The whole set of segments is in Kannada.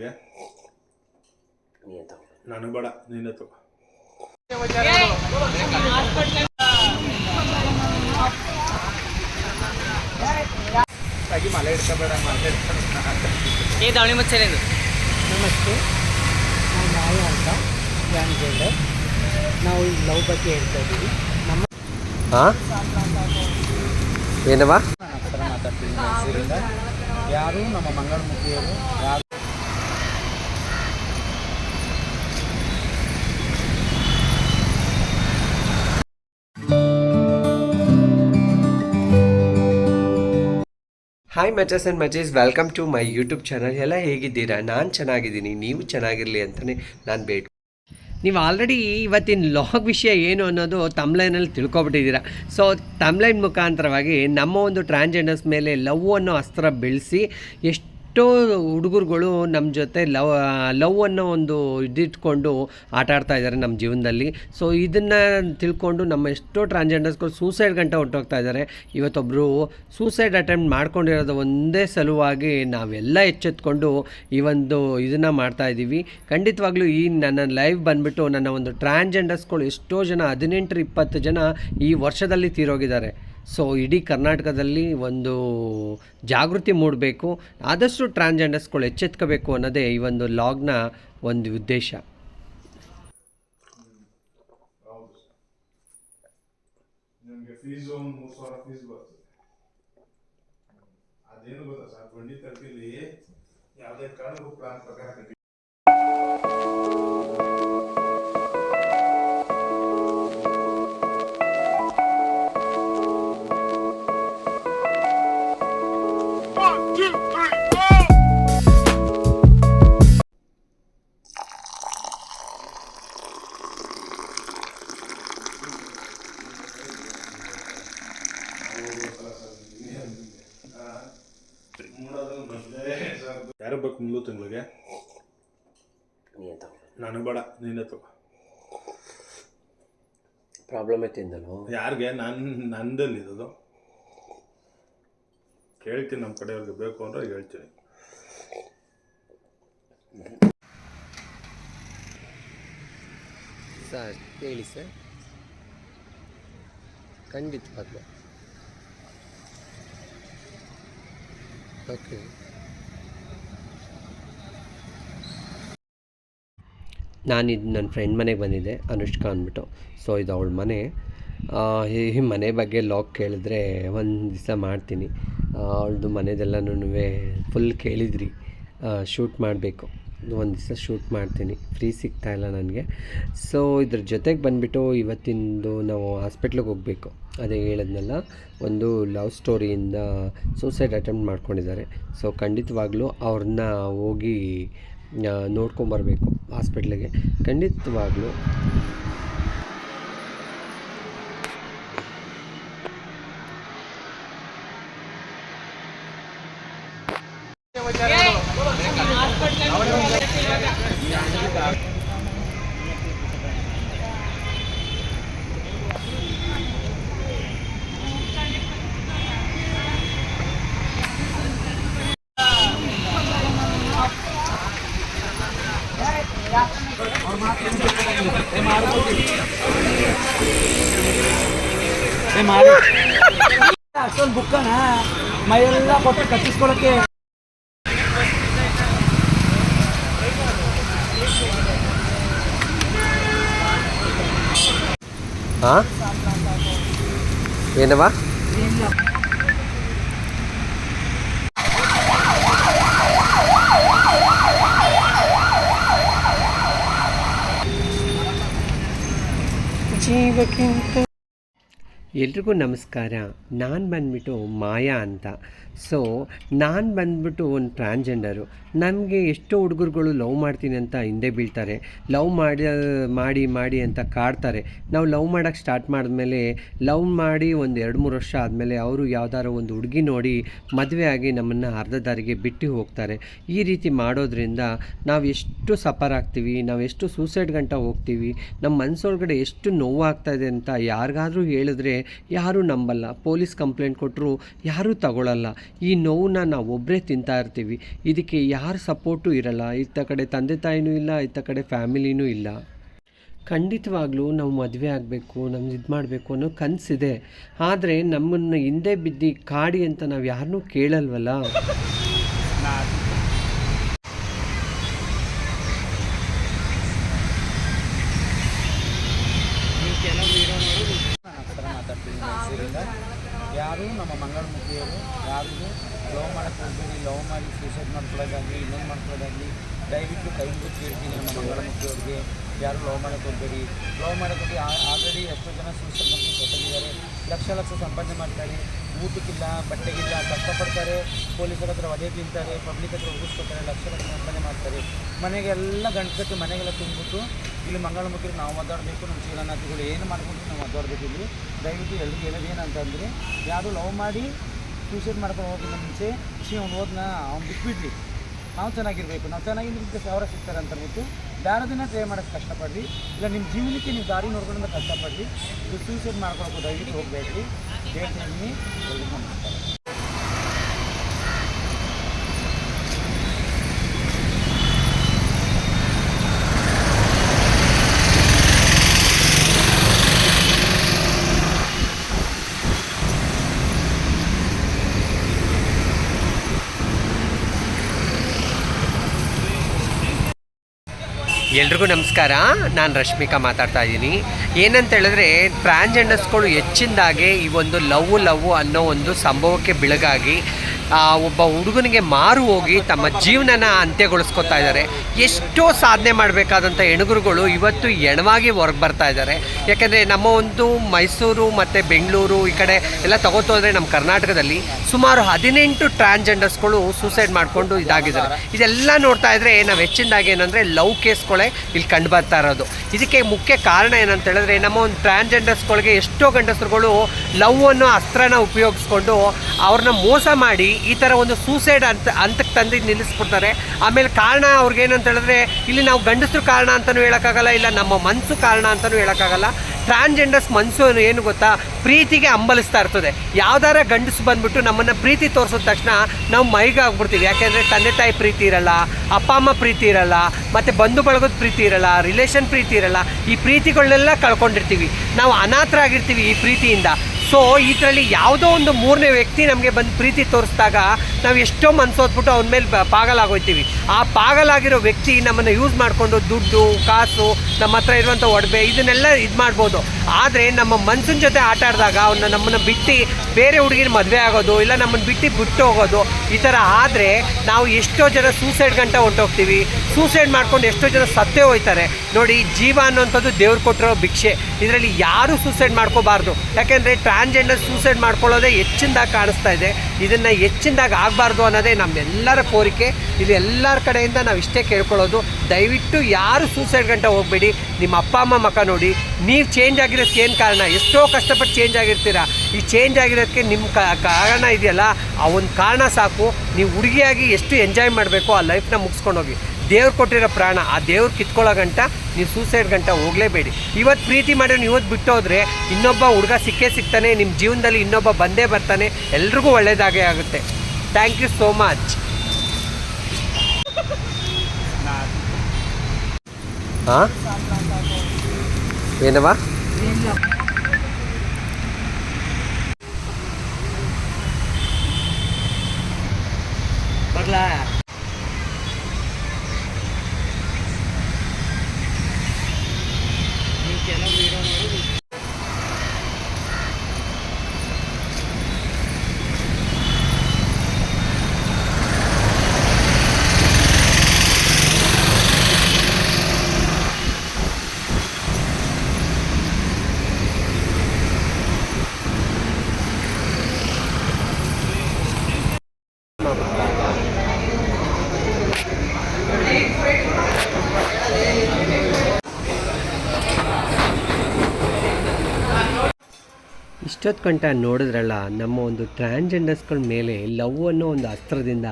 ತಿಂಗಳಿಗೆ ನೀನು ಬೇಡ ನೀನೇ ತಗೋ ಏ ದಾವಣಿ ಮಚ್ಚರೇನು ನಮಸ್ತೆ. ನಾವು ಮಾಯ ಅಂತ ಟ್ರಾನ್ಸ್ಜೆಂಡರ್ ನಾವು ಈ ಲವ್ ಬಗ್ಗೆ ಹೇಳ್ತಾ ಇದ್ದೀವಿ. ನಮ್ಮ ಹಾಂ ಮಾತಾಡ್ತೀವಿ ನಾನು ಮೈಸೂರಿಂದ ಯಾರು ನಮ್ಮ ಮಂಗಳಮುಖಿಯರು ಯಾರು ಹಾಯ್ ಮಜಸ್ and ಮಚೀಸ್ welcome to my YouTube channel ಎಲ್ಲ ಹೇಗಿದ್ದೀರಾ? ನಾನು ಚೆನ್ನಾಗಿದ್ದೀನಿ. ನೀವು ಚೆನ್ನಾಗಿರಲಿ ಅಂತಲೇ ನಾನು ಬೇಕು ನೀವು ಆಲ್ರೆಡಿ ಇವತ್ತಿನ ಲಾಗ್ ವಿಷಯ ಏನು ಅನ್ನೋದು ತಮ್ಲೈನಲ್ಲಿ ತಿಳ್ಕೊಬಿಟ್ಟಿದ್ದೀರಾ. ಸೊ ತಮ್ಲೈನ್ ಮುಖಾಂತರವಾಗಿ ನಮ್ಮ ಒಂದು ಟ್ರಾನ್ಜೆಂಡರ್ಸ್ ಮೇಲೆ ಲವ್ ಅನ್ನೋ ಅಸ್ತ್ರ ಬೆಳೆಸಿ ಎಷ್ಟೋ ಹುಡುಗರುಗಳು ನಮ್ಮ ಜೊತೆ ಲವ್ ಲವ್ ಅನ್ನೋ ಒಂದು ಇದಿಟ್ಕೊಂಡು ಆಟ ಆಡ್ತಾ ಇದ್ದಾರೆ ನಮ್ಮ ಜೀವನದಲ್ಲಿ. ಸೊ ಇದನ್ನು ತಿಳ್ಕೊಂಡು ನಮ್ಮ ಎಷ್ಟೋ ಟ್ರಾನ್ಸ್ಜೆಂಡರ್ಸ್ಗಳು ಸೂಸೈಡ್ ಗಂಟೆ ಹೊರಟೋಗ್ತಾ ಇದ್ದಾರೆ ಇವತ್ತೊಬ್ಬರು ಸೂಸೈಡ್ ಅಟೆಂಪ್ಟ್ ಮಾಡ್ಕೊಂಡಿರೋದು ಒಂದೇ ಸಲುವಾಗಿ ನಾವೆಲ್ಲ ಎಚ್ಚೆತ್ಕೊಂಡು ಈ ಒಂದು ಇದನ್ನು ಮಾಡ್ತಾ ಇದ್ದೀವಿ ಖಂಡಿತವಾಗ್ಲೂ ಈ ನನ್ನ ಲೈವ್ ಬಂದುಬಿಟ್ಟು ನನ್ನ ಒಂದು ಟ್ರಾನ್ಸ್ಜೆಂಡರ್ಸ್ಗಳು ಎಷ್ಟೋ ಜನ ಹದಿನೆಂಟರು ಇಪ್ಪತ್ತು ಜನ ಈ ವರ್ಷದಲ್ಲಿ ತೀರೋಗಿದ್ದಾರೆ. ಸೊ ಇಡೀ ಕರ್ನಾಟಕದಲ್ಲಿ ಒಂದು ಜಾಗೃತಿ ಮೂಡಬೇಕು, ಆದಷ್ಟು ಟ್ರಾನ್ಸ್ಜೆಂಡರ್ಸ್ಗಳು ಎಚ್ಚೆತ್ಕೋಬೇಕು ಅನ್ನೋದೇ ಈ ಒಂದು ಲಾಗ್ನ ಒಂದು ಉದ್ದೇಶ. ಅದೇನು ಗೊತ್ತಾ ಸರ್? ಟ್ವೆಂಟಿ ತರ್ಟಿಲಿ ಯಾವುದೇ ಕಾರಣಕ್ಕೂ ಪ್ಲಾನ್ ಪ್ರಕಾರ ಯಾರು ಬೇಕು ಮುಂದೆ ತಿಂಗಳಿಗೆ ನಾನು ಬೇಡ ನೀನೇ ತಗೋ. ಪ್ರಾಬ್ಲಮ್ ಐತಿಂದಲೋ ಯಾರಿಗೆ? ನಾನು ನಂದಲ್ಲಿ ಇರೋದು? ಕೇಳ್ತೀನಿ ನಮ್ಮ ಕಡೆಯವ್ರಿಗೆ ಬೇಕು ಅಂದ್ರೆ ಹೇಳ್ತೀನಿ. ಸರ್ ಹೇಳಿ ಸರ್. ಖಂಡಿತವಾಗ್ಲೂ ಓಕೆ ಇದು ನನ್ನ ಫ್ರೆಂಡ್ ಮನೆಗೆ ಬಂದಿದ್ದೆ, ಅನುಷ್ಕಾ ಅಂದ್ಬಿಟ್ಟು. ಸೊ ಇದು ಅವಳ ಮನೆ. ಈ ಮನೆ ಬಗ್ಗೆ ಲಾಕ್ ಕೇಳಿದ್ರೆ ಒಂದು ದಿವಸ ಮಾಡ್ತೀನಿ. ಅವಳದು ಮನೆದೆಲ್ಲನೂ ಫುಲ್ ಕೇಳಿದ್ರಿ. ಶೂಟ್ ಮಾಡಬೇಕು. ಒಂದು ದಿವಸ ಶೂಟ್ ಮಾಡ್ತೀನಿ. ಫ್ರೀ ಸಿಗ್ತಾ ಇಲ್ಲ ನನಗೆ. ಸೊ ಇದ್ರ ಜೊತೆಗೆ ಬಂದುಬಿಟ್ಟು ಇವತ್ತಿಂದು ನಾವು ಹಾಸ್ಪಿಟ್ಲಿಗೆ ಹೋಗಬೇಕು. ಅದೇ ಹೇಳಿದ್ನಲ್ಲ, ಒಂದು ಲವ್ ಸ್ಟೋರಿಯಿಂದ ಸೂಸೈಡ್ ಅಟೆಂಪ್ಟ್ ಮಾಡ್ಕೊಂಡಿದ್ದಾರೆ. ಸೊ ಖಂಡಿತವಾಗ್ಲೂ ಅವ್ರನ್ನ ಹೋಗಿ ನೋಡ್ಕೊಂಬರ್ಬೇಕು ಹಾಸ್ಪಿಟ್ಲಿಗೆ ಖಂಡಿತವಾಗ್ಲೂ. ಅಷ್ಟೊಂದು ಬುಕ್ಕನ ಮೈಯೆಲ್ಲ ಕೊಟ್ಟು ಕಚ್ಚಿಸ್ಕೊಳಕ್ಕೆ ಹಾಂ ಏನವ ಎಲ್ರಿಗೂ ನಮಸ್ಕಾರ. ನಾನು ಬಂದ್ಬಿಟ್ಟು ಮಾಯಾ ಅಂತ. ಸೊ ನಾನು ಬಂದ್ಬಿಟ್ಟು ಒಂದು ಟ್ರಾನ್ಸ್ಜೆಂಡರು. ನನಗೆ ಎಷ್ಟೋ ಹುಡುಗರುಗಳು ಲವ್ ಮಾಡ್ತೀನಿ ಅಂತ ಹಿಂದೆ ಬೀಳ್ತಾರೆ. ಲವ್ ಮಾಡಿ ಮಾಡಿ ಮಾಡಿ ಅಂತ ಕಾಡ್ತಾರೆ. ನಾವು ಲವ್ ಮಾಡೋಕ್ಕೆ ಸ್ಟಾರ್ಟ್ ಮಾಡಿದ್ಮೇಲೆ, ಲವ್ ಮಾಡಿ ಒಂದು ಎರಡು ಮೂರು ವರ್ಷ ಆದಮೇಲೆ ಅವರು ಯಾವ್ದಾರ ಒಂದು ಹುಡುಗಿ ನೋಡಿ ಮದುವೆ ಆಗಿ ನಮ್ಮನ್ನು ಅರ್ಧ ದಾರಿಗೆ ಬಿಟ್ಟು ಹೋಗ್ತಾರೆ. ಈ ರೀತಿ ಮಾಡೋದ್ರಿಂದ ನಾವು ಎಷ್ಟು ಸಫರ್ ಆಗ್ತೀವಿ, ನಾವು ಎಷ್ಟು ಸೂಸೈಡ್ ಗಂಟ ಹೋಗ್ತೀವಿ ನಮ್ಮ ಮನಸ್ಸೊಳಗಡೆ ಎಷ್ಟು ನೋವಾಗ್ತಾ ಇದೆ ಅಂತ ಯಾರಿಗಾದರೂ ಹೇಳಿದ್ರೆ ಯಾರೂ ನಂಬಲ್ಲ. ಪೊಲೀಸ್ ಕಂಪ್ಲೇಂಟ್ ಕೊಟ್ಟರು ಯಾರೂ ತಗೊಳ್ಳಲ್ಲ ಈ ನೋವನ್ನ ನಾವು ಒಬ್ಬರೇ ತಿಂತಾ ಇರ್ತೀವಿ. ಇದಕ್ಕೆ ಯಾರು ಸಪೋರ್ಟು ಇರಲ್ಲ. ಇತ್ತ ಕಡೆ ತಂದೆ ತಾಯಿನೂ ಇಲ್ಲ, ಇತ್ತ ಕಡೆ ಫ್ಯಾಮಿಲಿನೂ ಇಲ್ಲ. ಖಂಡಿತವಾಗ್ಲೂ ನಾವು ಮದುವೆ ಆಗಬೇಕು ನಮ್ಮ ಇದು ಮಾಡಬೇಕು ಅನ್ನೋ ಕನಸಿದೆ. ಆದರೆ ನಮ್ಮನ್ನು ಹಿಂದೆ ಬಿದ್ದು ಕಾಡಿ ಅಂತ ನಾವು ಯಾರನ್ನೂ ಕೇಳಲ್ವಲ್ಲ ನೀವು ಕೆಲವು ಇರೋನವರು ಹತ್ರ ಮಾತಾಡ್ತೀನಿ ಮೈಸೂರಿಂದ ಯಾರು ನಮ್ಮ ಮಂಗಳಮುಖಿಯವರು ಯಾರಿಗೂ ಲವ್ ಮಾಡೋಕ್ಕೆ ಹೋಗ್ಬೇಡಿ ಲವ್ ಮಾಡಿ ಸೂಸೈಡ್ ಮಾಡ್ಕೊಳ್ಳೋದಾಗಲಿ, ಇನ್ನೊಂದು ಮಾಡ್ಕೊಳ್ಳೋದಾಗಲಿ, ದಯವಿಟ್ಟು ಕೈ ಮುಗಿದು ಕೇಳ್ತೀನಿ ನಮ್ಮ ಮಂಗಳಮುಖಿಯವ್ರಿಗೆ. ಯಾರು ಲವ್ ಮಾಡೋಕ್ಕೆ ಹೋಗ್ಬೇಡಿ ಲವ್ ಮಾಡೋಕ್ಕೆ ಹೋಗಿ ಆಲ್ರೆಡಿ ಎಷ್ಟೋ ಜನ ಸೂಸೈಡ್ ಮಾಡಿ ಲಕ್ಷ ಲಕ್ಷ ಸಂಪಾದನೆ ಮಾಡ್ತಾರೆ. ಊಟಕ್ಕಿಲ್ಲ, ಬಟ್ಟೆಗಿಲ್ಲ, ಕಷ್ಟಪಡ್ತಾರೆ. ಪೊಲೀಸರ ಹತ್ರ ಒದೆ ತಿಂತಾರೆ ಪಬ್ಲಿಕ್ ಹತ್ರ ಉಗಿಸ್ಕೊತಾರೆ, ಲಕ್ಷ ಲಕ್ಷ ಸಂಪಾದನೆ ಮಾಡ್ತಾರೆ. ಮನೆಗೆಲ್ಲ ಗಂಟು ಮನೆಗೆಲ್ಲ ತುಂಬಿಬಿಟ್ಟು ಇಲ್ಲಿ ಮಂಗಳಮುಖಿ ನಾವು ಮಾತಾಡಬೇಕು, ನಮ್ಮ ಜೀವನಾಥಿಗಳು ಏನು ಮಾಡ್ಕೊಂಡು ನಾವು ಒದ್ದಾಡಬೇಕು ಇಲ್ಲಿ. ದಯವಿಟ್ಟು ಎಲ್ರಿಗೂ ಹೇಳೋದೇನಂತಂದರೆ ಯಾರು ಲವ್ ಮಾಡಿ ಸೂಸೈಡ್ ಮಾಡ್ಕೊಂಡು ಹೋಗಿದ್ದ ಮುಂಚೆ ಖುಷಿ ಅವ್ನು ಹೋದ್ನ ಅವ್ನು ಬಿಟ್ಬಿಡ್ಲಿ. ನಾವು ಚೆನ್ನಾಗಿರಬೇಕು. ನಾವು ಚೆನ್ನಾಗಿರೋದಕ್ಕೆ ಸಾವಿರ ಸಿಗ್ತಾರೆ ಅಂತ ಅಂದ್ಬಿಟ್ಟು ಬೇರೆದನ್ನ ಟ್ರೈ ಮಾಡೋಕ್ಕೆ ಕಷ್ಟಪಡ್ರಿ. ಇಲ್ಲ ನಿಮ್ಮ ಜೀವನಕ್ಕೆ ನೀವು ದಾರಿ ನೋಡ್ಕೊಂಡು ಕಷ್ಟಪಡ್ರಿ. ಇದು ಸೂಸೈಡ್ ಮಾಡ್ಕೊಳಕ್ಕೆ ದಯವಿಟ್ಟು ಹೋಗಬೇಡ್ರಿ. ಹೇಳ್ತೀನಿ ನಮಸ್ಕಾರ ಎಲ್ರಿಗೂ ನಮಸ್ಕಾರ. ನಾನು ರಶ್ಮಿಕಾ ಮಾತಾಡ್ತಾ ಇದ್ದೀನಿ. ಏನಂತ ಹೇಳಿದ್ರೆ ಹೆಚ್ಚಿನದಾಗೆ ಈ ಒಂದು ಲವ್ ಲವ್ ಅನ್ನೋ ಒಂದು ಸಂಭವಕ್ಕೆ ಬೆಳಗಾಗಿ ಒಬ್ಬ ಹುಡುಗನಿಗೆ ಮಾರು ಹೋಗಿ ತಮ್ಮ ಜೀವನನ ಅಂತ್ಯಗೊಳಿಸ್ಕೊತಾ ಇದ್ದಾರೆ. ಎಷ್ಟೋ ಸಾಧನೆ ಮಾಡಬೇಕಾದಂಥ ಹೆಣಗುರುಗಳು ಇವತ್ತು ಎಣವಾಗಿ ಹೊರಗೆ ಬರ್ತಾ ಇದ್ದಾರೆ. ಯಾಕೆಂದರೆ ನಮ್ಮ ಒಂದು ಮೈಸೂರು ಮತ್ತು ಬೆಂಗಳೂರು ಈ ಕಡೆ ಎಲ್ಲ ತಗೋತೋದ್ರೆ ನಮ್ಮ ಕರ್ನಾಟಕದಲ್ಲಿ ಸುಮಾರು ಹದಿನೆಂಟು ಟ್ರಾನ್ಸ್ಜೆಂಡರ್ಸ್ಗಳು ಸೂಸೈಡ್ ಮಾಡಿಕೊಂಡು ಇದಾಗಿದ್ದಾರೆ. ಇದೆಲ್ಲ ನೋಡ್ತಾ ಇದ್ರೆ ನಾವು ಹೆಚ್ಚಿನದಾಗಿ ಏನಂದರೆ ಲವ್ ಕೇಸ್ಗಳೇ ಇಲ್ಲಿ ಕಂಡು ಬರ್ತಾ ಇರೋದು. ಇದಕ್ಕೆ ಮುಖ್ಯ ಕಾರಣ ಏನಂತ ಹೇಳಿದ್ರೆ ನಮ್ಮ ಒಂದು ಟ್ರಾನ್ಸ್ಜೆಂಡರ್ಸ್ಗಳಿಗೆ ಎಷ್ಟೋ ಗಂಡಸರುಗಳು ಲವ್ ಅನ್ನೋ ಅಸ್ತ್ರನ ಉಪಯೋಗಿಸ್ಕೊಂಡು ಅವ್ರನ್ನ ಮೋಸ ಮಾಡಿ ಈ ಥರ ಒಂದು ಸೂಸೈಡ್ ಅಂತ ಹಂತಕ್ಕೆ ತಂದು ನಿಲ್ಲಿಸ್ಬಿಡ್ತಾರೆ. ಆಮೇಲೆ ಕಾರಣ ಅವ್ರಿಗೇನಂತ ಹೇಳಿದ್ರೆ, ಇಲ್ಲಿ ನಾವು ಗಂಡಸರು ಕಾರಣ ಅಂತಲೂ ಹೇಳೋಕ್ಕಾಗಲ್ಲ, ಇಲ್ಲ ನಮ್ಮ ಮನಸ್ಸು ಕಾರಣ ಅಂತಲೂ ಹೇಳೋಕ್ಕಾಗಲ್ಲ. ಟ್ರಾನ್ಸ್ಜೆಂಡರ್ಸ್ ಮನಸ್ಸು ಏನು ಗೊತ್ತಾ? ಪ್ರೀತಿಗೆ ಹಂಬಲಿಸ್ತಾ ಇರ್ತದೆ. ಯಾವ್ದಾರ ಗಂಡಸು ಬಂದ್ಬಿಟ್ಟು ನಮ್ಮನ್ನು ಪ್ರೀತಿ ತೋರಿಸಿದ ತಕ್ಷಣ ನಾವು ಮೈಗೆ ಆಗ್ಬಿಡ್ತೀವಿ ಯಾಕೆಂದರೆ ತಂದೆ ತಾಯಿ ಪ್ರೀತಿ ಇರಲ್ಲ, ಅಪ್ಪ ಅಮ್ಮ ಪ್ರೀತಿ ಇರಲ್ಲ, ಮತ್ತು ಬಂಧು ಬಳಗದ ಪ್ರೀತಿ ಇರಲ್ಲ ರಿಲೇಷನ್ ಪ್ರೀತಿ ಇರಲ್ಲ. ಈ ಪ್ರೀತಿಗಳನ್ನೆಲ್ಲ ಕಳ್ಕೊಂಡಿರ್ತೀವಿ. ನಾವು ಅನಾಥರಾಗಿರ್ತೀವಿ ಈ ಪ್ರೀತಿಯಿಂದ. ಸೊ, ಇದರಲ್ಲಿ ಯಾವುದೋ ಒಂದು ಮೂರನೇ ವ್ಯಕ್ತಿ ನಮಗೆ ಬಂದು ಪ್ರೀತಿ ತೋರಿಸಿದಾಗ ನಾವು ಎಷ್ಟೋ ಮನ್ಸೋದ್ಬಿಟ್ಟು ಅವನ ಮೇಲೆ ಪಾಗಲಾಗೋಯ್ತೀವಿ. ಆ ಪಾಗಲಾಗಿರೋ ವ್ಯಕ್ತಿ ನಮ್ಮನ್ನು ಯೂಸ್ ಮಾಡಿಕೊಂಡು ದುಡ್ಡು, ಕಾಸು, ನಮ್ಮ ಹತ್ರ ಇರುವಂಥ ಒಡವೆ ಇದನ್ನೆಲ್ಲ ಇದು ಮಾಡ್ಬೋದು. ಆದರೆ ನಮ್ಮ ಮನ್ಸಿನ ಜೊತೆ ಆಟ ಆಡಿದಾಗ ಅವನ್ನ ನಮ್ಮನ್ನು ಬಿಟ್ಟು ಬೇರೆ ಹುಡುಗಿನ ಮದುವೆ ಆಗೋದು, ಇಲ್ಲ ನಮ್ಮನ್ನು ಬಿಟ್ಟು ಬಿಟ್ಟು ಹೋಗೋದು, ಈ ಥರ ಆದರೆ ನಾವು ಎಷ್ಟೋ ಜನ ಸೂಸೈಡ್ ಗಂಟ ಹೊಂಟೋಗ್ತೀವಿ. ಸೂಸೈಡ್ ಮಾಡ್ಕೊಂಡು ಎಷ್ಟೋ ಜನ ಸತ್ತೇ ಹೋಯ್ತಾರೆ. ನೋಡಿ, ಜೀವ ಅನ್ನೋಂಥದ್ದು ದೇವ್ರು ಕೊಟ್ಟಿರೋ ಭಿಕ್ಷೆ. ಇದರಲ್ಲಿ ಯಾರೂ ಸೂಸೈಡ್ ಮಾಡ್ಕೋಬಾರ್ದು? ಯಾಕೆಂದರೆ ಟ್ರಾನ್ಸ್ಜೆಂಡರ್ ಸೂಸೈಡ್ ಮಾಡ್ಕೊಳ್ಳೋದೇ ಹೆಚ್ಚಿಂದಾಗಿ ಕಾಣಿಸ್ತಾ ಇದೆ. ಇದನ್ನು ಹೆಚ್ಚಿಂದಾಗಿ ಆಗಬಾರ್ದು ಅನ್ನೋದೇ ನಮ್ಮೆಲ್ಲರ ಕೋರಿಕೆ. ಇದು ಎಲ್ಲರ ಕಡೆಯಿಂದ ನಾವು ಇಷ್ಟೇ ಕೇಳ್ಕೊಳ್ಳೋದು. ದಯವಿಟ್ಟು ಯಾರು ಸೂಸೈಡ್ ಗಂಟ ಹೋಗಬೇಡಿ. ನಿಮ್ಮ ಅಪ್ಪ, ಅಮ್ಮ ಮಕ ನೋಡಿ. ನೀವು ಚೇಂಜ್ ಆಗಿರೋದಕ್ಕೆ ಏನು ಕಾರಣ? ಎಷ್ಟೋ ಕಷ್ಟಪಟ್ಟು ಚೇಂಜ್ ಆಗಿರ್ತೀರಾ? ಈ ಚೇಂಜ್ ಆಗಿರೋದಕ್ಕೆ ನಿಮ್ಮ ಕಾರಣ ಇದೆಯಲ್ಲ? ಆ ಒಂದು ಕಾರಣ ಸಾಕು. ನೀವು ಹುಡುಗಿಯಾಗಿ ಎಷ್ಟು ಎಂಜಾಯ್ ಮಾಡಬೇಕು ಆ ಲೈಫ್ನ ಮುಗಿಸ್ಕೊಂಡೋಗಿ. ದೇವ್ರು ಕೊಟ್ಟಿರೋ ಪ್ರಾಣ, ಆ ದೇವ್ರು ಕಿತ್ಕೊಳ್ಳೋ ಗಂಟ ನೀವು ಸೂಸೈಡ್ ಗಂಟ ಹೋಗಲೇಬೇಡಿ. ಇವತ್ತು ಪ್ರೀತಿ ಮಾಡೋನು ಇವತ್ತು ಬಿಟ್ಟು ಹೋದ್ರೆ ಇನ್ನೊಬ್ಬ ಹುಡುಗ ಸಿಕ್ಕೇ ಸಿಗ್ತಾನೆ ನಿಮ್ಮ ಜೀವನದಲ್ಲಿ ಇನ್ನೊಬ್ಬ ಬಂದೇ ಬರ್ತಾನೆ, ಎಲ್ರಿಗೂ ಒಳ್ಳೆಯದಾಗೇ ಆಗುತ್ತೆ. ಥ್ಯಾಂಕ್ ಯು ಸೋ ಮಚ್ ಹಾಂ ಏನವ ಬರ್ಲಾ? ಇಷ್ಟೊತ್ತು ನೋಡಿದ್ರಲ್ಲ, ನಮ್ಮ ಒಂದು ಟ್ರಾನ್ಜೆಂಡರ್ಸ್ಗಳ ಮೇಲೆ ಲವ್ ಅನ್ನೋ ಒಂದು ಅಸ್ತ್ರದಿಂದ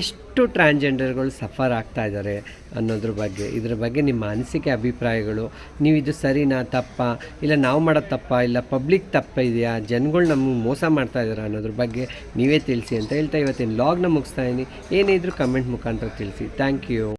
ಎಷ್ಟು ಟ್ರಾನ್ಜೆಂಡರ್ಗಳು ಸಫರ್ ಆಗ್ತಾ ಇದ್ದಾರೆ ಅನ್ನೋದ್ರ ಬಗ್ಗೆ, ಇದ್ರ ಬಗ್ಗೆ ನಿಮ್ಮ ಅನಿಸಿಕೆ, ಅಭಿಪ್ರಾಯಗಳು, ನೀವು ಇದು ಸರಿನಾ, ತಪ್ಪ, ಇಲ್ಲ ನಾವು ಮಾಡೋ ತಪ್ಪ, ಇಲ್ಲ ಪಬ್ಲಿಕ್ ತಪ್ಪ ಇದೆಯಾ, ಜನಗಳು ನಮಗೆ ಮೋಸ ಮಾಡ್ತಾ ಇದ್ದಾರೆ ಅನ್ನೋದ್ರ ಬಗ್ಗೆ ನೀವೇ ತಿಳಿಸಿ ಅಂತ ಹೇಳ್ತಾ ಇವತ್ತಿನ ಲಾಗ್ನ ಮುಗಿಸ್ತಾ ಇದ್ದೀನಿ ಏನೇ ಇದ್ರೂ ಕಮೆಂಟ್ ಮುಖಾಂತರ ತಿಳಿಸಿ. Thank you